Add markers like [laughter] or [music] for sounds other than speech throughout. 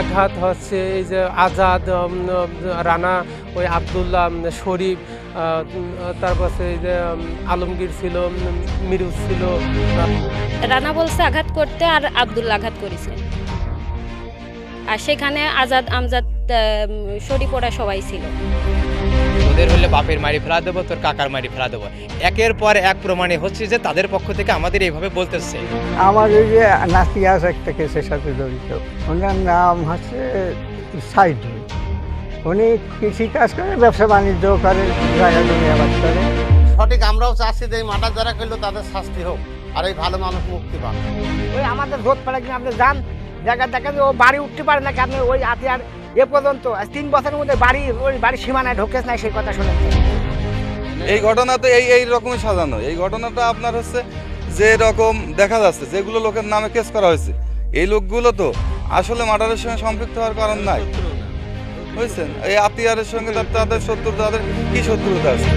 আঘাত হচ্ছে এই যে আজাদ রানা ওই আবদুল্লাহ শরীফ তারপরে এই যে আলমগীর ছিল মিরুজ ছিল। রানা বলছে আঘাত করতে আর আবদুল্লা আঘাত করেছে। আর সেখানে আজাদ আমজাদ আম, শরীফ ওরা সবাই ছিল। ওদের হলে বাপের মারি ফেলা দেবো তোর কাকার মারি ফেলা দেবো। একের পর এক প্রমাণে হচ্ছে যে তাদের পক্ষ থেকে আমাদের এইভাবে বলতেছে। আমার ওই যে নাতি আছে একটা কেসের সাথে জড়িত। ওনার নাম হচ্ছে সাইদ উনি কৃষি কাজ করে ব্যবসা বাণিজ্য করে জায়গা জমি আবাদ করে। সঠিক আমরাও চাচ্ছি যে মার্ডার যারা করল তাদের শাস্তি হোক আর এই ভালো মানুষ মুক্তি পান ওই আমাদের ভোট পাড়া কিনা আপনি যান জায়গা দেখেন যে ও বাড়ি উঠতে পারে না কেন? ওই হাতিয়ার এ পর্যন্ত আজ তিন বছরের মধ্যে বাড়ি ওই বাড়ির সীমানায় ঢোকেস নাই সেই কথা শুনে। এই ঘটনা তো এই এই রকমই সাজানো। এই ঘটনাটা আপনার হচ্ছে যে রকম দেখা যাচ্ছে যেগুলো লোকের নামে কেস করা হয়েছে। এই লোকগুলো তো আসলে মার্ডারের সঙ্গে সম্পৃক্ত হওয়ার কারণ নাই। বুঝছেন? এই আতিয়ারের সঙ্গে তাদের শত্রুতা তাদের কি শত্রুতা আছে?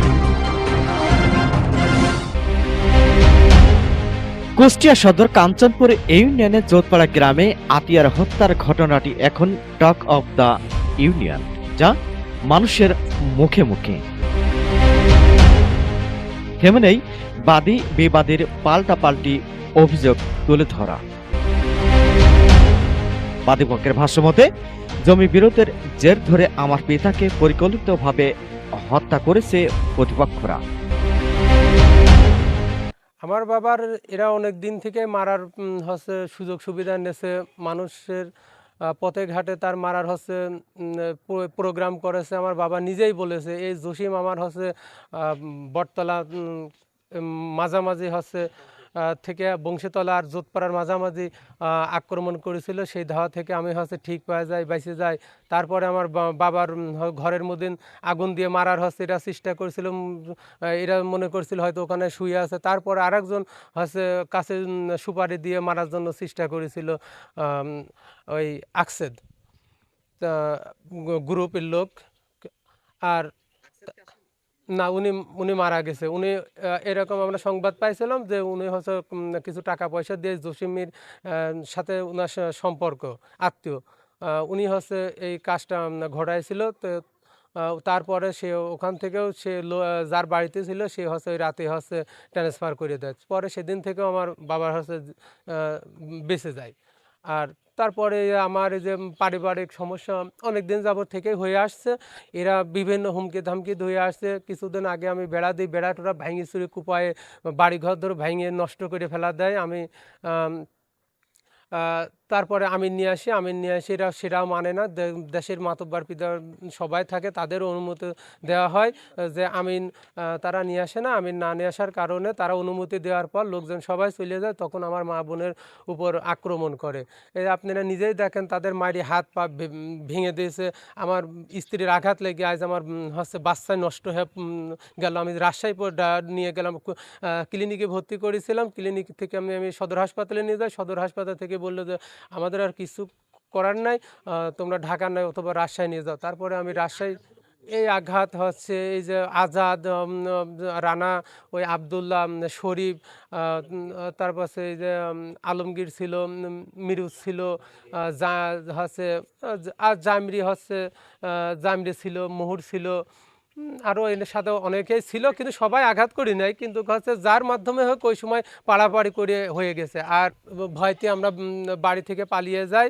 কুষ্টিয়া সদর কাঞ্চনপুর ইউনিয়নের জোতপাড়া গ্রামে আতিয়ার হত্যার ঘটনাটি এখন টক অফ দ্য ইউনিয়ন, যা মানুষের মুখে মুখে। তেমনই বাদী বিবাদীর পাল্টাপাল্টি অভিযোগ তুলে ধরা। বাদীপক্ষের ভাষ্য মতে, জমি বিরোধের জের ধরে আমার পিতাকে পরিকল্পিতভাবে হত্যা করেছে প্রতিপক্ষরা। আমার বাবার এরা অনেক দিন থেকে মারার হচ্ছে সুযোগ সুবিধা নিয়েছে। মানুষের পথে ঘাটে তার মারার হচ্ছে প্রোগ্রাম করেছে। আমার বাবা নিজেই বলেছে, এই জসিম আমার হচ্ছে বটতলা মাঝামাঝি হচ্ছে থেকে বংশীতলা আর জোতপাড়ার মাঝামাঝি আক্রমণ করেছিল। সেই ধাওয়া থেকে আমি হচ্ছে ঠিক পাওয়া যায় বাইসে যাই তারপরে আমার বাবার ঘরের মধ্যে আগুন দিয়ে মারার হচ্ছে এটা চেষ্টা করেছিল। এরা মনে করছিল হয়তো ওখানে শুয়ে আছে। তারপর আরেকজন হচ্ছে কাছে সুপারি দিয়ে মারার জন্য চেষ্টা করেছিল ওই আকসেদ গ্রুপের লোক। আর না, উনি উনি মারা গেছে। উনি এরকম আমরা সংবাদ পাইছিলাম যে উনি হচ্ছে কিছু টাকা পয়সা দিয়ে জসিমির সাথে ওনার সম্পর্ক, আত্মীয়। উনি হচ্ছে এই কাজটা ঘটাইছিল। তো তারপরে সে ওখান থেকেও সে যার বাড়িতে ছিল, সে হচ্ছে ওই রাতে হচ্ছে ট্রান্সফার করে দেয়। পরে সেদিন থেকেও আমার বাবার হচ্ছে বেঁচে যায়। আর তারপরে আমার যে পারিবারিক সমস্যা অনেক দিন যাবত থেকেই হয়ে আসছে। এরা বিভিন্ন হুমকি ধামকি ধুয়ে আসছে। কিছুদিন আগে আমি বেড়া দিই বেড়া টোড়া ভেঙে চুরি কুপায়ে বাড়িঘর ধরে ভেঙে নষ্ট করে ফেলা দেয়। আমি তারপরে আমিন নিয়ে আসি আমিন নিয়ে আসি এরা সেটাও মানে না। দেশের মাতব্বার পিতা সবাই থাকে, তাদের অনুমতি দেওয়া হয় যে আমিন তারা নিয়ে আসে না, আমিন না নিয়ে আসার কারণে তারা অনুমতি দেওয়ার পর লোকজন সবাই চলে যায়, তখন আমার মা বোনের উপর আক্রমণ করে। এই আপনারা নিজেই দেখেন তাদের মায়ের হাত পা ভেঙে দিয়েছে, আমার স্ত্রীর আঘাত লেগে আজ আমার হচ্ছে বাচ্চা নষ্ট হয়ে গেল। আমি রাজশাহী নিয়ে গেলাম ক্লিনিকে ভর্তি করেছিলাম, ক্লিনিক থেকে আমি আমি সদর হাসপাতালে নিয়ে যাই, সদর হাসপাতাল থেকে বলল যে আমাদের আর কিছু করার নাই। তোমরা ঢাকা নাই অথবা রাজশাহী নিয়ে যাও। তারপরে আমি রাজশাহী, এই আঘাত হচ্ছে, এই যে আজাদ রানা, ওই আবদুল্লাহ শরীফ তারপর এই যে আলমগীর ছিল মিরুজ ছিল যা হচ্ছে আর জামরি হচ্ছে জামরি ছিল, মুহুর ছিল আরও এর সাথে অনেকেই ছিল, কিন্তু সবাই আঘাত করি নাই, কিন্তু হচ্ছে যার মাধ্যমে হোক ওই সময় পাড়াপাড়ি করে হয়ে গেছে। আর ভয়তে আমরা বাড়ি থেকে পালিয়ে যাই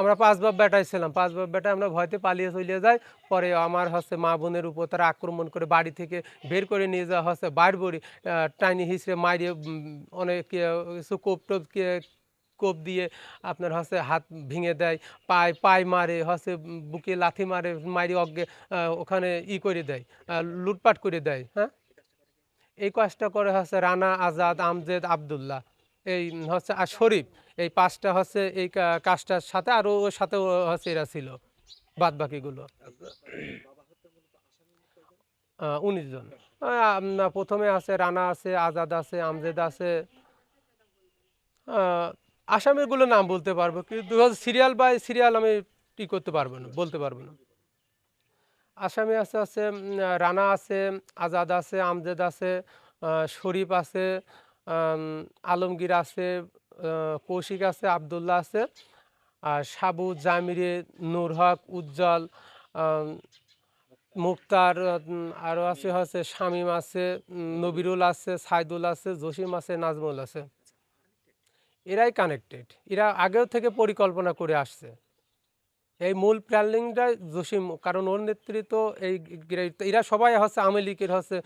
আমরা পাঁচ বাপ বেটাই ছিলাম, পাঁচ বাপ বেটায় আমরা ভয়তে পালিয়ে চলিয়ে যাই, পরে আমার হচ্ছে মা বোনের উপর তারা আক্রমণ করে বাড়ি থেকে বের করে নিয়ে যাওয়া হচ্ছে বাইর বড়ি টাইনি হিসড়ে মারিয়ে অনেক কিছু কোপ টোপ কোপ দিয়ে আপনার হচ্ছে হাত ভেঙে দেয়, পায়ে পায়ে মারে, হচ্ছে বুকে লাথি মারে, মারি অজ্ঞে ওখানে ই করে দেয় লুটপাট করে দেয় হ্যাঁ? এই কাজটা করে হচ্ছে রানা আজাদ, আমজেদ, আবদুল্লাহ, এই হচ্ছে আর শরীফ, এই পাঁচটা হচ্ছে এই কাজটার সাথে আরও ওর সাথে হচ্ছে এরা ছিল বাদ বাকিগুলো উনিশ জন। প্রথমে আছে রানা আছে, আজাদ আছে, আমজেদ আছে আহ, আসামিগুলো নাম বলতে পারব কিন্তু সিরিয়াল বাই সিরিয়াল আমি ই করতে পারব না বলতে পারব না। আসামি আছে আছে রানা আছে আজাদ আছে আমজেদ আছে শরীফ আছে আলমগীর আছে কৌশিক আছে আবদুল্লাহ আছে আর সাবু জামিরে নূর হক উজ্জ্বল মুক্তার আরও আছে হচ্ছে শামীম আছে নবিরুল আছে সাইদুল আছে জসিম আছে নাজমুল আছে। এরাই কানেক্টেড এরা আগেও থেকে পরিকল্পনা করে আসছে। এই মূল প্ল্যানিংটা জসিম, কারণ ওর নেতৃত্ব এই এরা সবাই হচ্ছে আওয়ামী লীগের হচ্ছে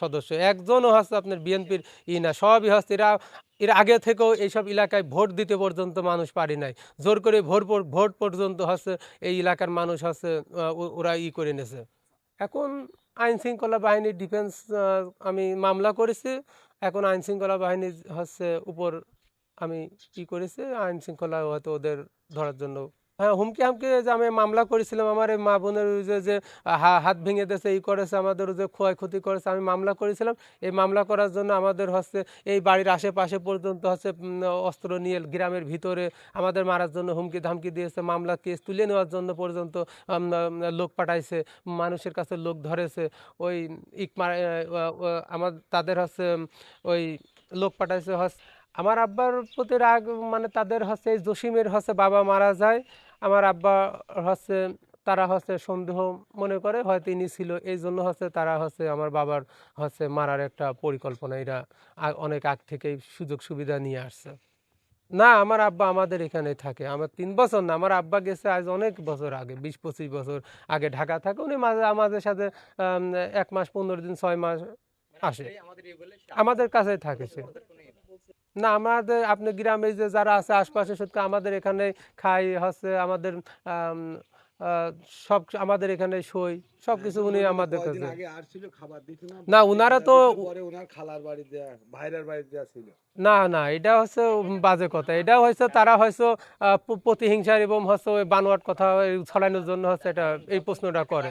সদস্য। একজনও হচ্ছে আপনার বিএনপির ই না, সবই হচ্ছে এরা, এর আগে থেকেও এইসব এলাকায় ভোট দিতে পর্যন্ত মানুষ পারি নাই। জোর করে ভোট ভোট পর্যন্ত হচ্ছে এই এলাকার মানুষ হচ্ছে ওরা ই করে নেছে। এখন আইন শৃঙ্খলা বাহিনীর ডিফেন্স আমি মামলা করেছি। এখন আইন শৃঙ্খলা বাহিনী হচ্ছে উপর আমি ই করেছি? আইন শৃঙ্খলা হয়তো ওদের ধরার জন্য। হ্যাঁ হুমকি হামকি যে আমি মামলা করেছিলাম, আমার এই মা বোনের যে যে হাত ভেঙে দিয়েছে, ই করেছে, আমাদের যে ক্ষয়ক্ষতি করেছে, আমি মামলা করেছিলাম। এই মামলা করার জন্য আমাদের হচ্ছে এই বাড়ির আশেপাশে পর্যন্ত হচ্ছে অস্ত্র নিয়ে গ্রামের ভিতরে আমাদের মারার জন্য হুমকি ধামকি দিয়েছে, মামলা কেস তুলে নেওয়ার জন্য পর্যন্ত লোক পাঠাইছে, মানুষের কাছে লোক ধরেছে। ওই ইকমার আমার, তাদের হচ্ছে, ওই লোক পাঠাইছে হচ্ছে আমার আব্বার প্রতি রাগ মানে তাদের হচ্ছে এই জসিমের হচ্ছে বাবা মারা যায়। আমার আব্বা হচ্ছে তারা হচ্ছে সন্দেহ মনে করে হয়তো ইনি ছিল এই জন্য হচ্ছে তারা হচ্ছে আমার বাবার হচ্ছে মারার একটা পরিকল্পনা এরা অনেক আগ থেকেই সুযোগ সুবিধা নিয়ে আসছে। না আমার আব্বা আমাদের এখানে থাকে আমার তিন বছর না আমার আব্বা গেছে আজ অনেক বছর আগে বিশ পঁচিশ বছর আগে ঢাকা থাকে উনি মাঝে আমাদের সাথে এক মাস পনেরো দিন ছয় মাস আসে। আমাদের কাছে থাকে সে। না আমাদের আপনি গ্রামে যে যারা আছে আশপাশে সত্যি আমাদের এখানে খাই হচ্ছে আমাদের আহ, সব আমাদের এখানে সই সব কিছু উনি আমাদের কাছে। না উনারা তো না না এটা হচ্ছে বাজে কথা। এটা হচ্ছে তারা হয়তো প্রতিহিংসার এবং হচ্ছে ওই বানোয়াট কথা ছড়ানোর জন্য হচ্ছে এটা এই প্রশ্নটা করে।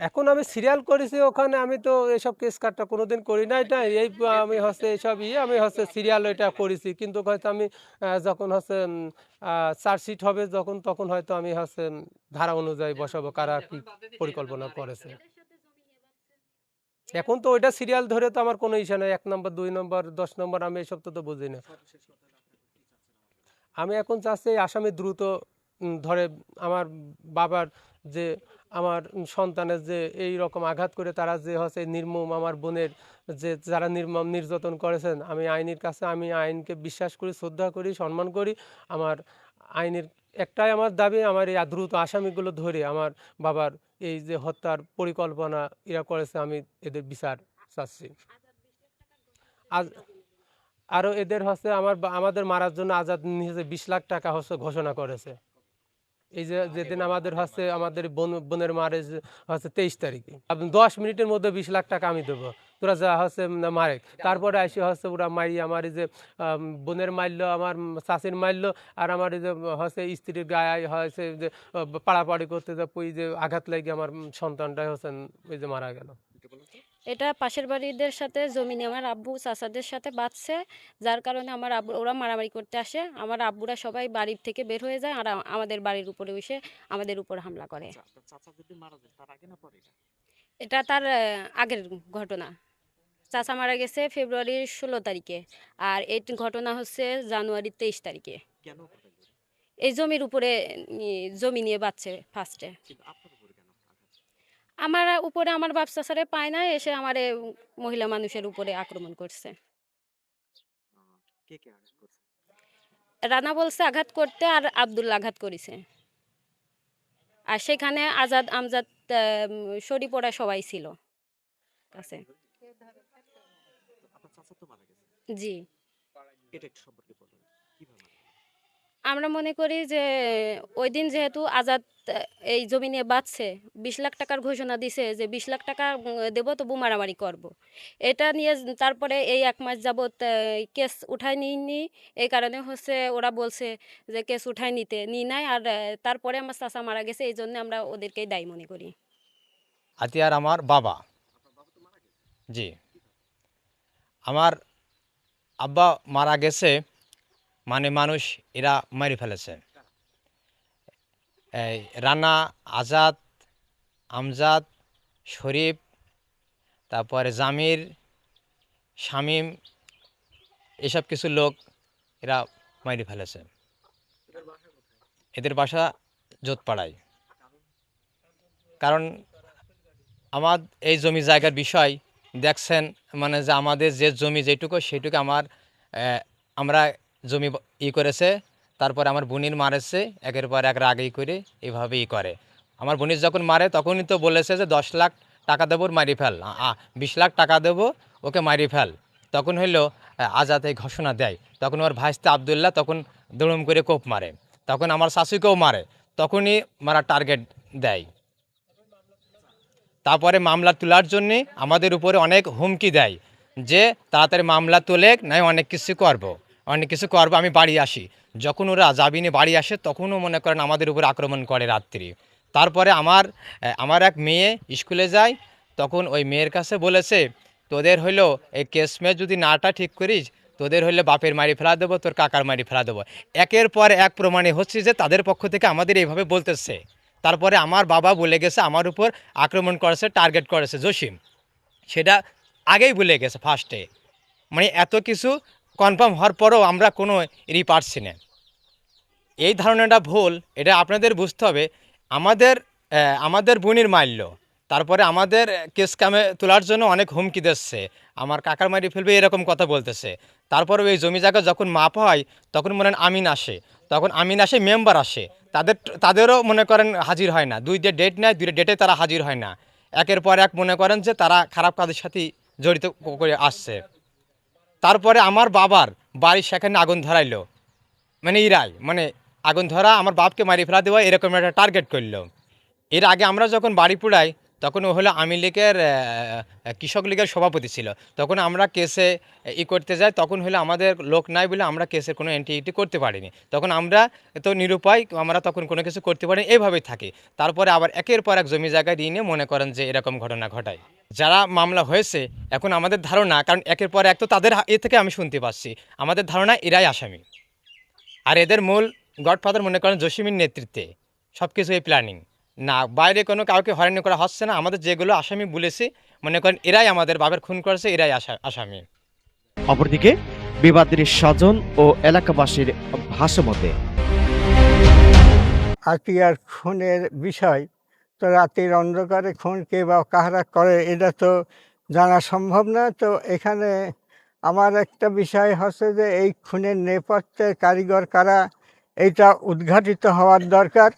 এখন আমি সিরিয়াল করেছি ওখানে, আমি তো এইসব কেস কাটটা কোনোদিন করি না এটা এই আমি হচ্ছে এইসব ইয়ে আমি হচ্ছে সিরিয়াল এটা করেছি। কিন্তু হয়তো আমি যখন হচ্ছে চার্জশিট হবে যখন, তখন হয়তো আমি হচ্ছে ধারা অনুযায়ী বসাবো কারা কি পরিকল্পনা করেছে। এখন তো ওইটা সিরিয়াল ধরে তো আমার কোনো ইসে নেই, এক নম্বর দুই নম্বর দশ নম্বর আমি এইসব তো তো বুঝি না আমি এখন চাচ্ছি আসামি দ্রুত ধরে আমার বাবার যে আমার সন্তানের যে এই রকম আঘাত করে তারা যে হচ্ছে নির্মম আমার বোনের যে যারা নির্মম নির্যাতন করেছেন, আমি আইনের কাছে, আমি আইনকে বিশ্বাস করি, শ্রদ্ধা করি, সম্মান করি। আমার আইনের একটাই আমার দাবি, আমার এই দ্রুত আসামিগুলো ধরে আমার বাবার এই যে হত্যার পরিকল্পনা এরা করেছে, আমি এদের বিচার চাচ্ছি। আজ আরও এদের হচ্ছে আমার আমাদের মারার জন্য আজাদ নিজে বিশ লাখ টাকা হচ্ছে ঘোষণা করেছে। এই যে যেদিন আমাদের হচ্ছে আমাদের বোন বোনের মারে যে হচ্ছে তেইশ তারিখে। আপনি দশ মিনিটের মধ্যে বিশ লাখ টাকা আমি দেবো। তোরা যা হচ্ছে মারে। তারপরে আসে হচ্ছে ওরা মারি আমার এই যে বোনের মারলো আমার চাষির মারলো আর আমার এই যে হচ্ছে স্ত্রীর গায়ে হয়েছে যে পাড়াপাড়ি করতে যে ওই যে আঘাত লাগে আমার সন্তানটাই হচ্ছে ওই যে মারা গেল। এটা পাশের বাড়িদের সাথে জমি নিয়ে আমার আব্বু চাচাদের সাথে বাঁচছে যার কারণে আমার আব্বু ওরা মারামারি করতে আসে। আমার আব্বুরা সবাই বাড়ির থেকে বের হয়ে যায় আর আমাদের বাড়ির উপরে এসে আমাদের উপর হামলা করে। এটা? তার আগের ঘটনা। চাচা মারা গেছে ফেব্রুয়ারির ষোলো তারিখে আর এই ঘটনা হচ্ছে জানুয়ারির তেইশ তারিখে। এই জমির উপরে জমি নিয়ে বাঁচছে ফার্স্টে আমার উপরে আমার ব্যবসা সারে পায় না এসে আমার মহিলা মানুষের উপরে আক্রমণ করছে। রানা বলছে আঘাত করতে আর আব্দুল্লা আঘাত করেছে। আর সেখানে আজাদ আমজাদ সরি পড়া সবাই ছিল। কাছে। জি। আমরা মনে করি যে ওই দিন যেহেতু আজাদ এই জমি নিয়ে বাঁচছে, বিশ লাখ টাকার ঘোষণা দিছে যে বিশ লাখ টাকা দেবো তবু মারামারি করব। এটা নিয়ে তারপরে এই এক মাস যাবৎ কেস উঠায় নিইনি। এই কারণে হচ্ছে ওরা বলছে যে কেস উঠায় নিতে নি নাই। আর তারপরে আমার চাচা মারা গেছে, এই জন্য আমরা ওদেরকেই দায়ী মনে করি। আতিয়ার আমার বাবা। জি। আমার আব্বা মারা গেছে। মানে মানুষ এরা মারি ফেলেছে। রানা আজাদ, আমজাদ, শরীফ, তারপরে জামির, শামীম, এসব কিছু লোক এরা মারি ফেলেছে। এদের বাসা জোতপাড়ায়। কারণ আমার এই জমি জায়গার বিষয়, দেখছেন মানে যে আমাদের যে জমি যেটুকু, সেটুকু আমার আমরা জমি ই করেছে, তারপরে আমার বোনির মারেছে, একের পর এক রাগ ই করে এভাবে ই করে। আমার বোনির যখন মারে, তখনই তো বলেছে যে দশ লাখ টাকা দেবো, মারি ফেল। বিশ লাখ টাকা দেবো, ওকে মারি ফেল। তখন হইল আজাদ এই ঘোষণা দেয়। তখন ওর ভাইস্তে আবদুল্লাহ তখন দড়ুম করে কোপ মারে। তখন আমার শাশুকেও মারে। তখনই মারা টার্গেট দেয়। তারপরে মামলা তোলার জন্যে আমাদের উপরে অনেক হুমকি দেয় যে, তাড়াতাড়ি মামলা তোলে নাই অনেক কিছু করব। অনেক কিছু করব, আমি বাড়ি আসি। যখন ওরা জাবিনে বাড়ি আসে, তখনও মনে করেন আমাদের উপর আক্রমণ করে রাত্রি। তারপরে আমার আমার এক মেয়ে স্কুলে যায়, তখন ওই মেয়ের কাছে বলেছে, তোদের হইল এই কেস মে যদি নাটা ঠিক করিস, তোদের হইলে বাপের মারি ফেলা দেবো, তোর কাকার মারি ফেলা দেবো। একের পর এক প্রমাণে হচ্ছে যে তাদের পক্ষ থেকে আমাদের এইভাবে বলতেছে। তারপরে আমার বাবা বলে গেছে, আমার উপর আক্রমণ করেছে টার্গেট করেছে জসিম। সেটা আগেই বলে গেছে ফার্স্টে মানে এত কিছু কনফার্ম হওয়ার পরেও আমরা কোনো ই পারছি না। এই ধারণাটা ভুল, এটা আপনাদের বুঝতে হবে। আমাদের আমাদের বোনের মারল, তারপরে আমাদের কেস কামে তোলার জন্য অনেক হুমকি দিচ্ছে। আমার কাকার মারি ফেলবে এরকম কথা বলতেছে। তারপরে ওই জমি জায়গা যখন মাপ হয়, তখন মনে হয় আমিন আসে। তখন আমিন আসে, মেম্বার আসে। তাদের, তাদেরও মনে করেন হাজির হয় না। দুই ডেট নেয় দুই ডেটে তারা হাজির হয় না। একের পর এক মনে করেন যে তারা খারাপ কাজের সাথে জড়িত করে আসছে। তারপরে আমার বাবার বাড়ির সেখানে আগুন ধরাইলো। মানে ইরাই মানে আগুন ধরা আমার বাপকে মারি ফেলা দেওয়া এরকম একটা টার্গেট করল। এর আগে আমরা যখন বাড়ি পুড়াই তখন ও হলো আওয়ামী লীগের কৃষক লীগের সভাপতি ছিল। তখন আমরা কেসে ই করতে যাই, তখন হলো আমাদের লোক নাই বলে আমরা কেসের কোনো এন্ট্রি করতে পারিনি। তখন আমরা তো নিরুপায়, আমরা তখন কোনো কিছু করতে পারিনি এইভাবেই থাকি। তারপরে আবার একের পর এক জমি জায়গায় নিয়ে মনে করেন যে এরকম ঘটনা ঘটায়। যারা মামলা হয়েছে, এখন আমাদের ধারণা, কারণ একের পর এক তো তাদের এ থেকে আমি শুনতে পাচ্ছি, আমাদের ধারণা এরাই আসামি। আর এদের মূল গডফাদার মনে করেন জসিমের নেতৃত্বে। সব কিছু এই প্ল্যানিং না বাইরে কোনো কাউকে হয়রানি করা হচ্ছে না। আমাদের যেগুলো আসামি বলেছি মনে করেন এরাই আমাদের বাবার খুন করেছে এরাই আসা- আসামি। অপরদিকে বিবাদের স্বজন ও এলাকাবাসীর ভাষ্যমতে। আতিয়ার খুনের বিষয় তো রাতের অন্ধকারে খুন কে বা কাহারা করে এটা তো জানা সম্ভব না। তো এখানে আমার একটা বিষয় হচ্ছে যে এই খুনের নেপথ্যের কারিগর কারা এইটা উদ্ঘাটিত হওয়ার দরকার।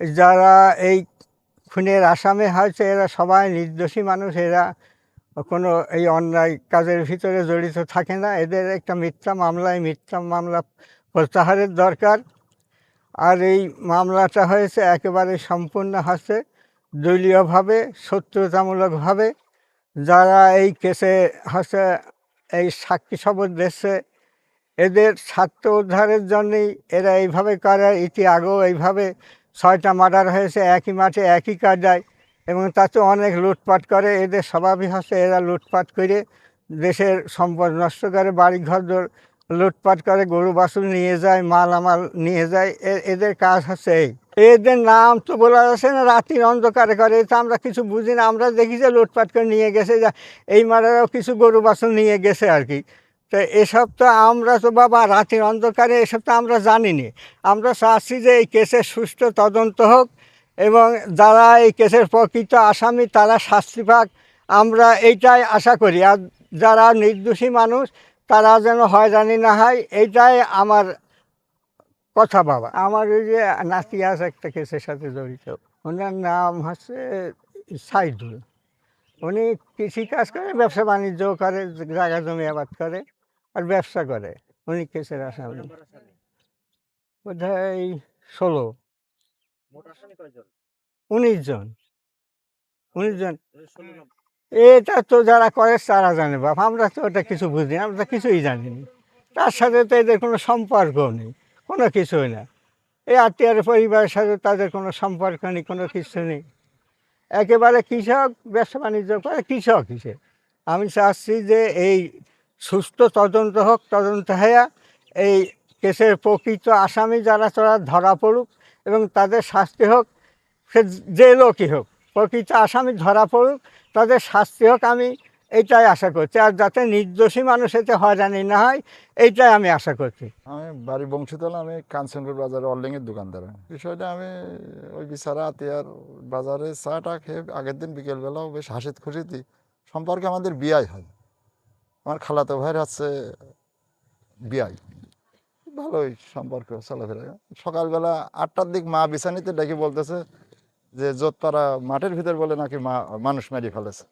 যারা এই খুনের আসামে হয়েছে, এরা সবাই নির্দোষী মানুষ, এরা কোনো এই অন্যায় কাজের ভিতরে জড়িত থাকে না। এদের একটা মিথ্যা মামলায় মিথ্যা মামলা প্রত্যাহারের দরকার। আর এই মামলাটা হয়েছে একেবারে সম্পূর্ণ হচ্ছে দলীয়ভাবে, শত্রুতামূলকভাবে। যারা এই কেসে হচ্ছে, এই সাক্ষী শপথ দিচ্ছে, এদের স্বার্থ উদ্ধারের জন্যই এরা এইভাবে করে ইতি আগেও এইভাবে ছয়টা মার্ডার হয়েছে, একই মাঠে একই কায়দায় এবং তাতে অনেক লুটপাট করে। এদের স্বভাবই হচ্ছে এরা লুটপাট করে দেশের সম্পদ নষ্ট করে, বাড়িঘর লুটপাট করে, গরু বাছুর নিয়ে যায়, মাল আমাল নিয়ে যায়। এদের কাজ হচ্ছে এই। এদের নাম তো বলা যাচ্ছে না রাত্রির অন্ধকারে করে। তো আমরা কিছু বুঝি না, আমরা দেখি যে লুটপাট করে নিয়ে গেছে, যা, এই মারারাও কিছু গরু বাছুর নিয়ে গেছে আর কি। তো এসব তো আমরা তো বাবা রাতের অন্ধকারে এসব তো আমরা জানি না আমরা চাচ্ছি যে এই কেসের সুষ্ঠু তদন্ত হোক এবং যারা এই কেসের প্রকৃত আসামি তারা শাস্তি পাক। আমরা এইটাই আশা করি। আর যারা নির্দোষী মানুষ তারা যেন হয়রানি না হয়, এইটাই আমার কথা বাবা। আমার ওই যে নাতি আছে একটা কেসের সাথে জড়িত। ওনার নাম হচ্ছে সাইদুল। উনি কৃষিকাজ করে, ব্যবসা বাণিজ্য করে, জায়গা জমি আবাদ করে। আর ব্যবসা করে। উনি কেসের আসামি। বোধ হয় ষোলো। উনিশ জন। উনিশ জন। এটা তো যারা করে তারা জানে বাপ। আমরা তো ওটা কিছু বুঝি না আমরা তো কিছুই জানি না তার সাথে তো এদের কোনো সম্পর্ক নেই কোনো কিছুই না। এই আত্মীয়ের পরিবারের সাথে তাদের কোনো সম্পর্ক নেই কোনো কিছু নেই। একেবারে কৃষক ব্যবসা বাণিজ্য করে কৃষক হিসেবে। আমি চাচ্ছি যে এই সুস্থ তদন্ত হোক, তদন্ত হয়ে এই কেসের প্রকৃত আসামি যারা তারা ধরা পড়ুক এবং তাদের শাস্তি হোক, সে যে লোকই হোক, প্রকৃত আসামি ধরা পড়ুক, তাদের শাস্তি হোক আমি এইটাই আশা করছি। আর যাতে নির্দোষী মানুষ এতে হয়রানি না হয়, এইটাই আমি আশা করছি। আমি বাড়ি বংশীতলা, আমি কাঞ্চনপুর বাজারে অনলাইনের দোকানদার। বিষয়টা আমি ওই বিচারা আতিয়ার বাজারে চাটা খেয়ে আগের দিন বিকেলবেলাও বেশ হাসিত খুশিতি সম্পর্কে আমাদের বিয়াই হয়। আমার খালাতো ভাইয়ের হচ্ছে বিয়াই। ভালোই সম্পর্ক, চলাফেরা। সকালবেলা আটটার দিক মা বিছানিতে ডেকে বলতেছে যে যোতপাড়া মাঠের ভিতর বলে নাকি মা, মানুষ মেরে ফেলেছে।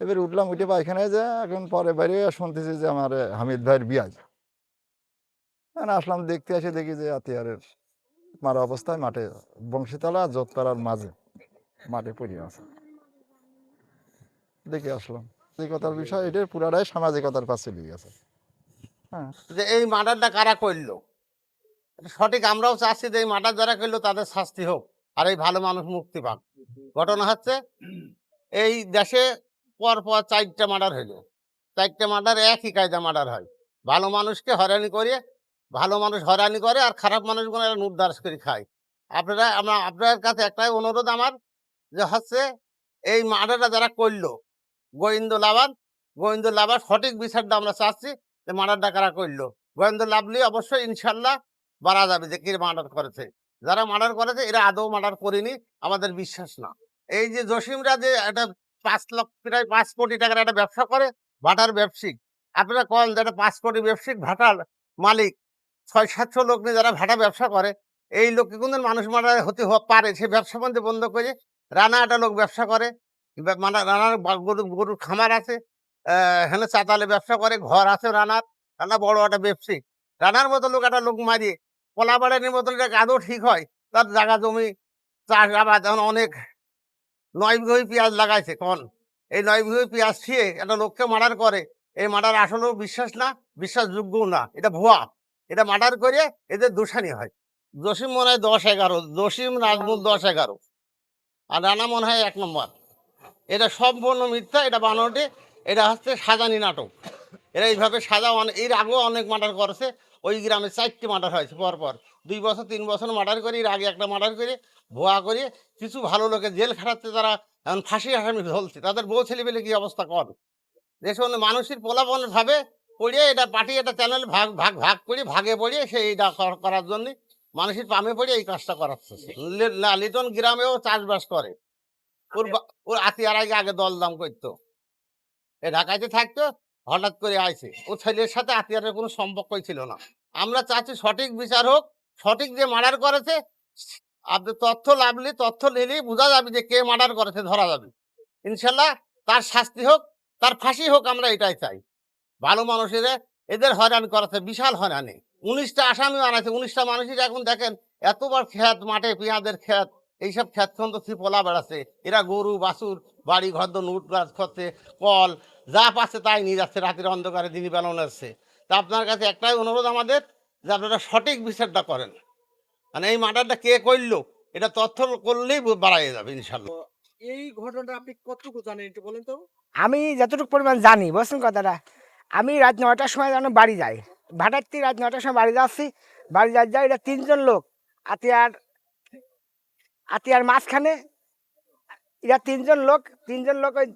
এবার উঠলাম, উঠে পায়খানে যে, এখন পরে বাইরে শুনতেছি যে, আমার হামিদ ভাইয়ের আমি আসলাম, দেখতে এসে দেখি যে আতিয়ারের মারা অবস্থায় মাঠে বংশীতলা যোতপাড়ার মাঝে, মাঠে পড়ে আছে। দেখে আসলাম। সামাজিকতার বিষয় এটার পুরাটাই সামাজিকতার পাশে নিয়ে গেছে হ্যাঁ। যে এই মার্ডারটা কারা করল? সঠিক আমরাও চাচ্ছি যে এই মার্ডার যারা করল তাদের শাস্তি হোক আর এই ভালো মানুষ মুক্তি পাক। ঘটনা হচ্ছে এই দেশে পর পর চারটা মার্ডার হইল। চারটা মার্ডার একই কায়দা মার্ডার হয়। ভালো মানুষকে হয়রানি করে ভালো মানুষ হয়রানি করে আর খারাপ মানুষগুলো এরা নুদ্দাস করে খায়। আপনারা আমরা আপনার কাছে একটাই অনুরোধ আমার যে হচ্ছে এই মার্ডারটা যারা করল গোবিন্দ লাভান গোবিন্দ লাভার সঠিক বিচারটা আমরা চাচ্ছি যে মার্ডারটা কারা করল। গোয়েন্দা লাভলি অবশ্যই ইনশাল্লাহ বাড়া যাবে যে কে মার্ডার করেছে। যারা মার্ডার করেছে, এরা আদৌ মার্ডার করেনি, আমাদের বিশ্বাস না। এই যে জসিমরা যে একটা পাঁচ লক্ষ, প্রায় পাঁচ কোটি টাকার একটা ব্যবসা করে, ভাটার ব্যবসায়িক। আপনারা যে একটা পাঁচ কোটি ব্যবসায়িক, ভাটার মালিক, ছয় সাতশো লোক নিয়ে যারা ভাটা ব্যবসা করে, এই লোক কিন্তু মানুষ মার্ডার হতে পারে, সে ব্যবসা বন্ধ করে রানা একটা লোক ব্যবসা করে। মানে রানার গরু, গরুর খামার আছে হেনে চাতালে ব্যবসা করে, ঘর আছে রানার, রানা বড় একটা ব্যবসায়িক রানার মতো লোক একটা লোক মারিয়ে কলাবাড়ানির মতন এটা আদৌ ঠিক হয়? তার জায়গা জমি, চাষ আবাদ এখন অনেক, নয় বিঘই পেঁয়াজ লাগাইছে, কন। এই নয় বিঘই পেঁয়াজ খেয়ে একটা লোককে মার্ডার করে। এই মার্ডার আসলেও বিশ্বাস না, বিশ্বাসযোগ্যও না। এটা ভুয়া। এটা মার্ডার করে এদের দোষানি হয়। জসিম মনে হয় দশ এগারো, জসিম নাজমুল দশ এগারো। আর রানা মনে হয় এক নম্বর। এটা সম্পূর্ণ মিথ্যা, এটা বানানোটি এটা হচ্ছে সাজানি নাটক। এরা এইভাবে সাজা অনে- এর আগেও অনেক মার্ডার করেছে, ওই গ্রামে চারটি মার্ডার হয়েছে পরপর। দুই বছর, তিন বছর মার্ডার করে, এর আগে একটা মার্ডার করে, ভুয়া করে, কিছু ভালো লোকে জেল খাটাচ্ছে, তারা এখন ফাঁসি আসামি ঝলছে তাদের বউ ছেলে পেলে কি অবস্থা কর? দেশের মানুষের পোলাপন ভাবে পড়িয়ে এটা পার্টি একটা চ্যানেল ভাগ ভাগ ভাগ করে, ভাগে পড়িয়ে সে এইটা করার জন্য মানুষের পামে পড়ে এই কাজটা করাচ্ছে লিটন গ্রামেও চাষবাস করে। ওর ওর আতিয়ার আগে আগে দলদাম করতো। এ ঢাকাইতে থাকতো, হঠাৎ করে আইছে। ও ছেলের সাথে আতিয়ারের কোনো সম্পর্কই ছিল না। আমরা চাচ্ছি সঠিক বিচার হোক, সঠিক যে মার্ডার করেছে, আপনি তথ্য লাভলি তথ্য নিলেই বোঝা যাবে যে কে মার্ডার করেছে, ধরা যাবে। ইনশাল্লাহ তার শাস্তি হোক, তার ফাঁসি হোক, আমরা এটাই চাই। ভালো মানুষের এদের হয়রান করেছে, বিশাল হয়রানি। উনিশটা আসামি আনাইছে, উনিশটা মানুষের এখন দেখেন, এতবার খেত, মাঠে পেঁয়াজের খেত এইসব খেত খন তো পোলা বেড়াচ্ছে। এরা গরু বাছুর বাড়ি ঘর নুট গাছ করছে কল যা পাচ্ছে তাই নিয়ে যাচ্ছে রাতের অন্ধকারে দিনই বেলানো আসছে তা আপনার কাছে একটাই অনুরোধ আমাদের যে আপনারা সঠিক বিচারটা করেন। মানে এই মার্ডারটা কে করল এটা তথ্য করলেই বাড়াই যাবে ইনশাল্লাহ এই ঘটনাটা আপনি কতটুকু জানেন একটু বলেন তো? আমি যতটুকু পরিমাণ জানি বুঝছেন কথাটা? আমি রাত নয়টার সময় যেন বাড়ি যাই। ভাটার থেকে রাত নয়টার সময় বাড়ি যাচ্ছি। বাড়ি যাই যাই এটা তিনজন লোক আতিয়ার আতিয়ার মাঝখানে। এরা তিনজন লোক তিনজন লোক ওই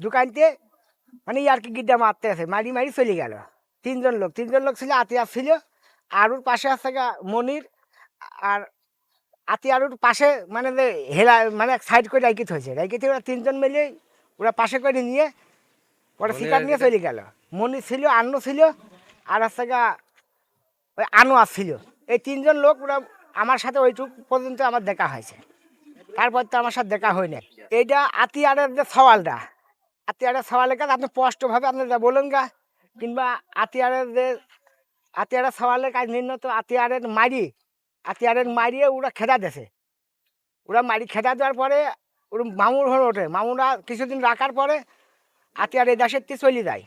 দোকানতে মানে ইয়ার কি গিড্ডা মারতে আছে মারি মারি চলে গেল। তিনজন লোক তিনজন লোক ছিল আতিয়ার ছিল আর ওর পাশে আছে গা মনির আর আতিয়ারুর পাশে মানে যে হেলা মানে সাইড করে রাইকিত হয়েছে। রাইকিতে ওরা তিনজন মিলে ওরা পাশে করে নিয়ে ওরা শিকার নিয়ে চলে গেল। মনি ছিল আন্ন ছিল আর আছে গা ওই আনোয়ার ছিল। এই তিনজন লোক ওরা আমার সাথে ওইটুক পর্যন্ত আমার দেখা হয়েছে। তারপর তো আমার সাথে দেখা হয়নি এইটা আতিয়ারের যে সওয়ালটা আতিয়ারের সওয়ালের কাজ আপনি স্পষ্টভাবে আপনি যা বলেন গা। কিংবা আতিয়ারের যে, আতিয়ারের সওয়ালের কাজ নিম্নত আতিয়ারের মারি আতিয়ারের মারিয়ে ওরা খেদা দেছে ওরা মারি খেদা দেওয়ার পরে ওর মামুর হয়ে ওঠে। মামুরা কিছুদিন রাখার পরে আতিয়ার এই দেশের চলে যায়।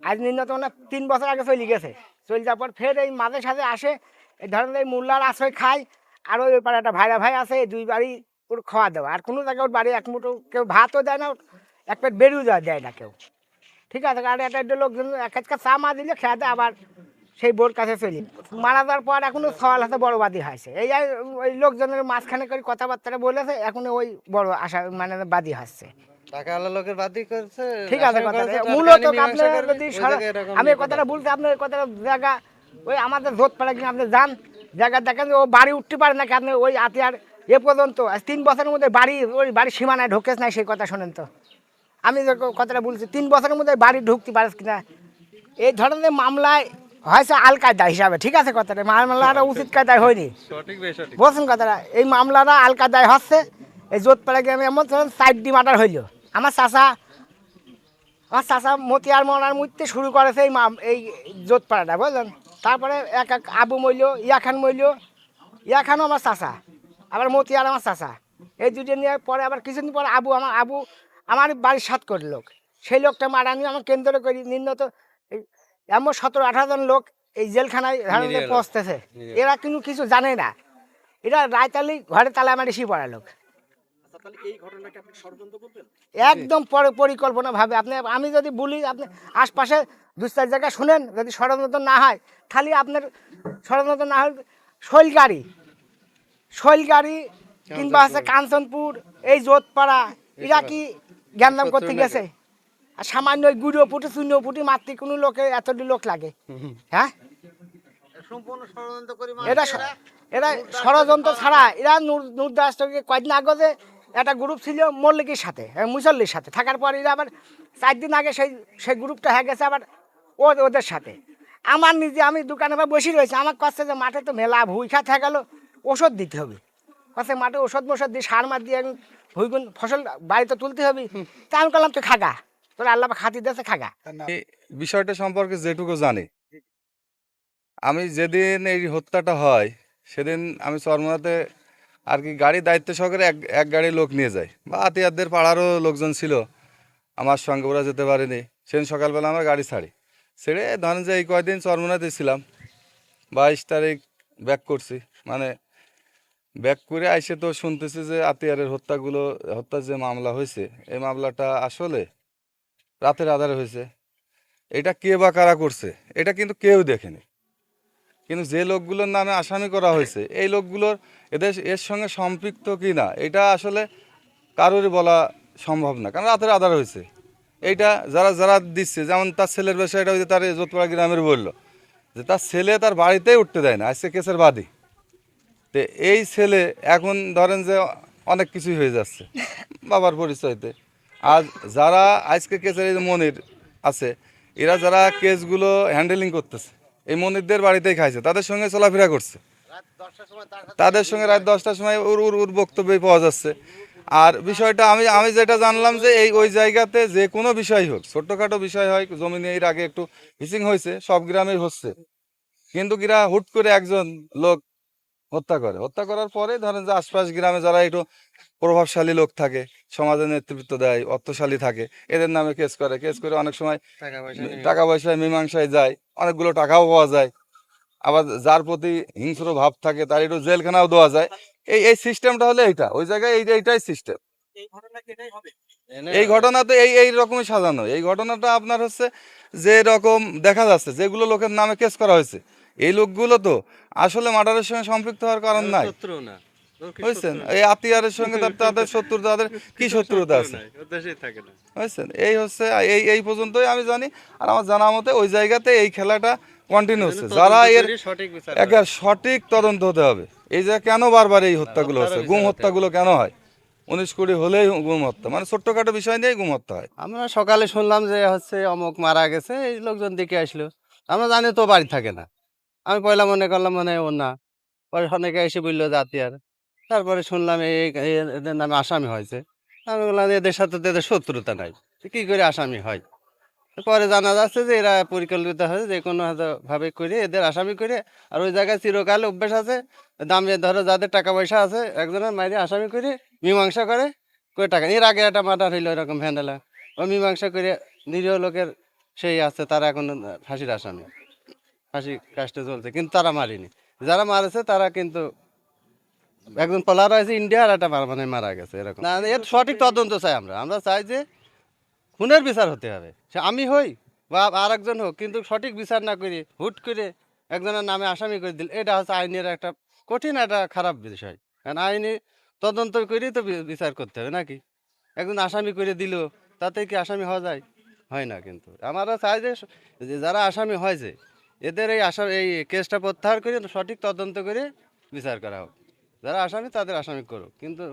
আজ নিম্নত মানে তিন বছর আগে চলে গেছে। চলে যাওয়ার পর ফের এই মাঝে সাঝে আসে। এই ধরনের এই মোল্লার আশ্রয় খায়। আর ওই পাড়ে একটা ভাইরা ভাই আছে, এই দুই বাড়ি ওর খাওয়া দেওয়া। আর কোনো জায়গায় ওর বাড়ি এক মুঠো কেউ ভাতও দেয় না এক প্লেট বেরিয়ে দেওয়া দেয় না কেউ। ঠিক আছে আর একটা একটা লোকজন এক কাজ চা মা দিলে খেয়ে দেয় আবার সেই বোর কাছে চলি মারা যাওয়ার পর এখনও সওয়াল হাতে বড় বাদী হয়েছে। এই ওই লোকজনের মাঝখানে করে কথাবার্তা বলেছে এখন ওই বড় আশা মানে বাদী ঠিক আছে কথা মূলত যদি আমি কথাটা বলতে আপনার কথাটা জায়গা ওই আমাদের জোত পাড়া কিনা আপনি যান জায়গা দেখেন ও বাড়ি উঠতে পারে নাকি? আপনি ওই আতিয়ার এ পর্যন্ত আজ তিন বছরের মধ্যে বাড়ি ওই বাড়ির সীমানায় ঢুকেছ না সেই কথা শোনেন তো। আমি যে কথাটা বলছি তিন বছরের মধ্যে বাড়ি ঢুকতে পারিস কিনা? এই ধরনের মামলায় হয়েছে আল কায়দা হিসাবে ঠিক আছে কথাটা? মামলাটা উচিত কায়দায় হয়নি। বলছেন কথাটা এই মামলাটা আল কায়দায় হচ্ছে এই জোতপাড়া গ্রামে এমন ধরেন সাইড মার্ডার হইল। আমার চাষা আমার চাষা মতিয়ার মনার মধ্যে শুরু করেছে এই মাম এই জোতপাড়াটা বুঝলেন? তারপরে এক এক আবু মইল ইয়াখান মইল ইয়াখানও আমার চাষা আবার মতি আর আমার চাষা এই দুটো নিয়ে পরে আবার কিছুদিন পরে আবু আমার আবু আমার বাড়ির সাত কোটি লোক। সেই লোকটা মারা নিয়ে আমার কেন্দ্র করি নিম্নত এই এমন সতেরো আঠারো জন লোক এই জেলখানায় ধারণে পৌঁছতেছে। এরা কিন্তু কিছু জানে না। এরা রায়তালি ঘরে তালা মারি পড়া লোক। একদম পরে পরিকল্পনা ভাবে আপনি আমি যদি বলি আপনি আশপাশে দু চার জায়গায় শুনেন যদি ষড়যন্ত্র না হয় খালি আপনার ষড়যন্ত্র না হয় শৈলগাড়ি শৈলগাড়ি কিংবা আছে কাঞ্চনপুর এই জোতপাড়া এরা কি জ্ঞানদাম করতে গেছে? আর সামান্য ওই গুঁড়ো পুটি শূন্য পুটি মাতৃ কোনো লোকে এতটি লোক লাগে। হ্যাঁ? ষড়যন্ত্র এটা এটা ষড়যন্ত্র ছাড়া এরা নূর- নূরদাসকে কয়েকদিন আগে যে একটা গ্রুপ ছিল মল্লিকের সাথে হ্যাঁ, মুসল্লির সাথে। থাকার পর এরা আবার চার দিন আগে সেই সেই গ্রুপটা হয়ে গেছে আবার ও ওদের সাথে। আমার নিজে আমি দোকানে বা বসে রয়েছে আমার কাছে যে মাঠে তো মেলা ভুই খাত হয়ে গেল। ওষুধ দিতে হবে। কাছে মাঠে ওষুধ মোষধ দিয়ে সার মার দিয়ে ভুইগুন ফসল বাড়িতে তুলতে হবে। তা আমি করলাম তো খাগা তোর আল্লাহ খাতি দিয়েছে খাগা এই বিষয়টা সম্পর্কে যেটুকু জানি আমি যেদিন এই হত্যাটা হয় সেদিন আমি চরমনাতে আর কি গাড়ি দায়িত্ব সহকারে এক এক গাড়ি লোক নিয়ে যায় বা আতিয়ারদের পাড়ারও লোকজন ছিল আমার সঙ্গে ওরা যেতে পারেনি। সেদিন সকালবেলা আমরা গাড়ি ছাড়ি। ছেড়ে ধরেন যে এই কয়দিন চরমনাতে ছিলাম বাইশ তারিখ ব্যাক করছি। মানে ব্যাক করে আইসে তো শুনতেছি যে আতিয়ারের হত্যাগুলো, হত্যার যে মামলা হয়েছে, এই মামলাটা আসলে রাতের আধারে হয়েছে। এটা কে বা কারা করছে, এটা কিন্তু কেউ দেখেনি। কিন্তু যে লোকগুলোর নামে আসামি করা হয়েছে, এই লোকগুলোর এদের এর সঙ্গে সম্পৃক্ত কি না, এটা আসলে কারোরই বলা সম্ভব না, কারণ রাতের আধার হয়েছে। এইটা যারা যারা দিচ্ছে, যেমন তার ছেলের বিষয়টা হয়েছে তার যোধপাড়া গ্রামের বলল, যে তার ছেলে তার বাড়িতেই উঠতে দেয় না, আজকে কেসের বাদী। তো এই ছেলে এখন ধরেন যে অনেক কিছুই হয়ে যাচ্ছে। [laughs] বাবার পরিচয়তে। আর যারা আজকে কেসের এই মনির আছে এরা যারা কেসগুলো হ্যান্ডেলিং করতেছে এই মনিরদের বাড়িতেই খাইছে তাদের সঙ্গে চলাফেরা করছে। তাদের সঙ্গে রাত দশটার সময় ওর ওর ওর বক্তব্যই পাওয়া যাচ্ছে। আর বিষয়টা আমি আমি যেটা জানলাম যে এই ওই জায়গাতে যে কোনো বিষয় হোক ছোট্টখাটো বিষয় হয় জমি নিয়ে এর আগে একটু হিসিং হয়েছে সব গ্রামেই হচ্ছে। কিন্তু কিরা হুট করে একজন লোক হত্যা করে। হত্যা করার পরে ধরেন যে আশপাশ গ্রামে যারা একটু প্রভাবশালী লোক থাকে সমাজের নেতৃত্ব দেয় অর্থশালী থাকে এদের নামে কেস করে। কেস করে অনেক সময় টাকা পয়সায় মীমাংসায় যায় অনেকগুলো টাকাও পাওয়া যায়। আবার যার প্রতি হিংস্র ভাব থাকে তার একটু জেলখানাও দেওয়া যায়। এই এই সিস্টেমটা হলে এইটা। ওই জায়গায় এই এইটাই সিস্টেম। এই ঘটনা তো এই এই রকমই সাজানো। এই ঘটনাটা আপনার হচ্ছে যে রকম দেখা যাচ্ছে যেগুলো লোকের নামে কেস করা হয়েছে। এই লোকগুলো তো আসলে মার্ডারের সঙ্গে সম্পৃক্ত হওয়ার কারণ নাই। বুঝছেন? এই আতিয়ারের সঙ্গে তার তাদের [laughs] শত্রুতা তাদের কি শত্রুতা আছে? বুঝছেন? এই হচ্ছে এই এই পর্যন্তই আমি জানি। আর আমার জানা মতে ওই জায়গাতে এই খেলাটা কন্টিনিউ হচ্ছে। যারা এর একটা সঠিক তদন্ত হতে হবে। এই যে কেন বারবার এই হত্যাগুলো হচ্ছে? গুম হত্যাগুলো কেন হয়? উনিশ কোটি হলেই গুম হত্যা। মানে ছোট্টখাটো বিষয় নিয়েই গুম হত্যা হয়। আমরা সকালে শুনলাম যে হচ্ছে অমুক মারা গেছে এই লোকজন দিকে আসলো। আমরা জানি তো বাড়ি থাকে না। আমি পয়লা মনে করলাম মনে হয় না। পরে অনেকে এসে বলল আর। তারপরে শুনলাম এই এদের নামে আসামি হয়েছে। আমি বললাম এদের সাথে তো এদের শত্রুতা নাই। কি করে আসামি হয়? পরে জানা যাচ্ছে যে এরা পরিকল্পিত হয়েছে যে কোনো ভাবে করে এদের আসামি করে। আর ওই জায়গায় চিরকাল অভ্যেস আছে। দামে ধরো যাদের টাকা পয়সা আছে, একজনের মাইরে আসামি করে মীমাংসা করে করে টাকা। এর আগে একটা মার্ডার হইল এরকম ভ্যান্ডেলা। ও মীমাংসা করে নিরীহ লোকের সেই আছে, তারা এখন ফাঁসির আসামি। ফাঁসি কাজটা চলছে, কিন্তু তারা মারিনি। যারা মারেছে, তারা কিন্তু একজন পলার হয়েছে ইন্ডিয়া আর একটা মানে মারা গেছে, এরকম। না, এর সঠিক তদন্ত চাই আমরা। আমরা চাই যে খুনের বিচার হতে হবে। সে আমি হই বা আর একজন হোক, কিন্তু সঠিক বিচার না করে হুট করে একজনের নামে আসামি করে দিল, এটা হচ্ছে আইনের একটা কঠিন একটা খারাপ বিষয়। কারণ আইনি তদন্ত করেই তো বিচার করতে হবে, নাকি? একজন আসামি করে দিল তাতে কি আসামি হওয়া যায়? হয় না কিন্তু। আমরা চাই যে যে যারা আসামি হয়েছে এদের এই আসামি এই কেসটা প্রত্যাহার করে সঠিক তদন্ত করে বিচার করা হোক। যারা আসামি তাদের আসামি করুক। কিন্তু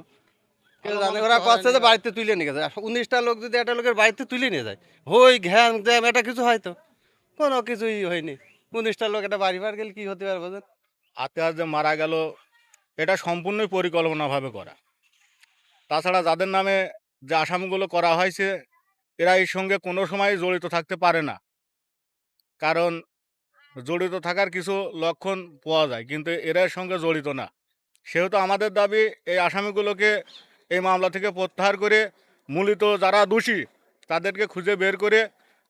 ওরা করছে যে বাড়িতে তুলে নিয়ে গেছে। উনিশটা লোক যদি একটা লোকের বাড়িতে তুলে নিয়ে যায় হই ঘ্যাম জ্যাম এটা কিছু হয়তো। কোনো কিছুই হয়নি। উনিশটা লোক একটা বাড়ি পার গেলে কী হতে পারে বোঝেন আত্মীয় যে মারা গেল এটা সম্পূর্ণই পরিকল্পনাভাবে করা। তাছাড়া যাদের নামে যে আসামিগুলো করা হয়েছে এরা এর সঙ্গে কোনো সময় জড়িত থাকতে পারে না। কারণ জড়িত থাকার কিছু লক্ষণ পাওয়া যায়, কিন্তু এরা সঙ্গে জড়িত না। সেহেতু আমাদের দাবি, এই আসামিগুলোকে এই মামলা থেকে প্রত্যাহার করে মূলত যারা দোষী, তাদেরকে খুঁজে বের করে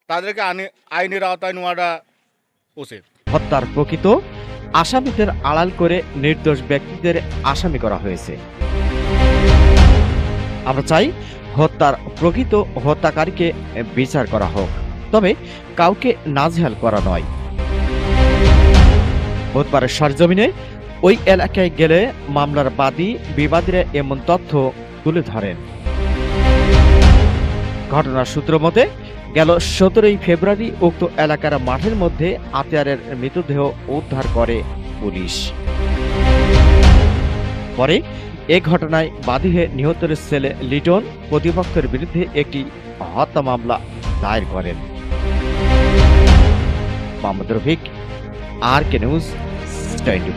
তাদেরকে আইনি আইনের আওতায় নেওয়াটা উচিত। হত্যার প্রকৃত আসামিদের আড়াল করে নির্দোষ ব্যক্তিদের আসামি করা হয়েছে। আমরা চাই হত্যার প্রকৃত হত্যাকারীকে বিচার করা হোক, তবে কাউকে নাজেহাল করা নয়। বুধবার সরজমিনে ওই এলাকায় গেলে মামলার বাদী বিবাদীরা এমন তথ্য তুলে ধরেন। ঘটনার সূত্র মতে, গেল সতেরোই ফেব্রুয়ারি উক্ত এলাকার মাঠের মধ্যে আতিয়ারের মৃতদেহ উদ্ধার করে পুলিশ। পরে এ ঘটনায় বাদী হয়ে নিহতের ছেলে লিটন প্রতিপক্ষের বিরুদ্ধে একটি হত্যা মামলা দায়ের করেন। Mohammad Rafiq R K news twenty